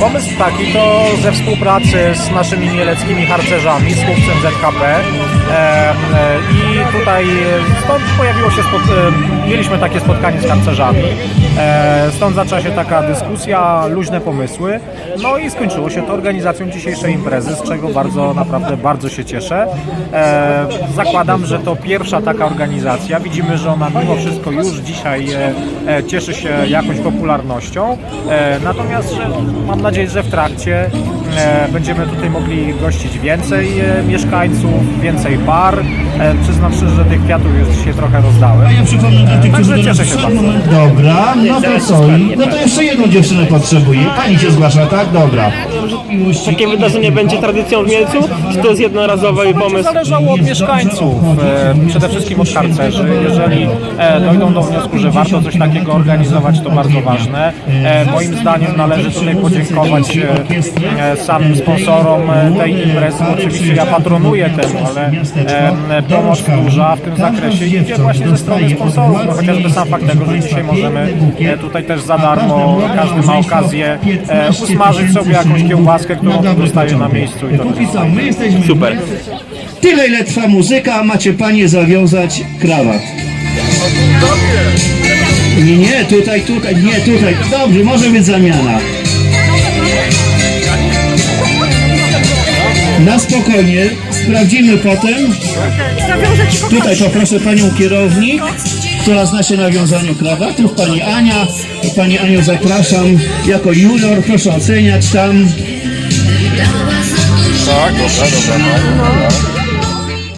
Pomysł taki to ze współpracy z naszymi mieleckimi harcerzami, z chłopcem ZKP e, i tutaj stąd pojawiło się, e, mieliśmy takie spotkanie z harcerzami, stąd zaczęła się taka dyskusja, luźne pomysły, no i skończyło się to organizacją dzisiejszej imprezy, z czego bardzo, naprawdę bardzo się cieszę. E, zakładam, że to pierwsza taka organizacja, widzimy, że ona mimo wszystko już dzisiaj e, e, cieszy się jakąś popularnością, e, natomiast mam nadzieję, że w trakcie e, będziemy tutaj mogli gościć więcej e, mieszkańców, więcej par. E, przyznam szczerze, że tych kwiatów już dzisiaj trochę rozdałem. Ja przypomnę dla tych, Także którzy cieszę się bardzo. moment. Dobra, no to co? No to jeszcze jedną dziewczynę potrzebuję. Pani się zgłasza, tak? Dobra. Takie wydarzenie będzie tradycją w Mielcu? Czy to jest jednorazowy pomysł? zależało od mieszkańców, e, przede wszystkim od harcerzy. Jeżeli e, dojdą do wniosku, że warto coś takiego organizować, to bardzo ważne. Moim zdaniem należy tutaj podziękować samym sponsorom tej imprezy. Oczywiście ja patronuję temu, ale pomoc duża w tym zakresie idzie właśnie ze strony sponsorów. No, chociażby sam fakt tego, że dzisiaj możemy e, tutaj też za darmo, każdy ma okazję e, usmażyć sobie jakąś kiełbaskę, którą dostaje na miejscu. I to. Super. Tyle ile trwa muzyka, macie panie zawiązać krawat. Nie, nie, tutaj, tutaj, nie, tutaj. Dobrze, może być zamiana. Na spokojnie, sprawdzimy potem. Tutaj poproszę panią kierownik, która zna się na wiązaniu krawatów, pani Ania. Pani Aniu zapraszam jako junior, proszę oceniać tam. Tak, dobra, dobra.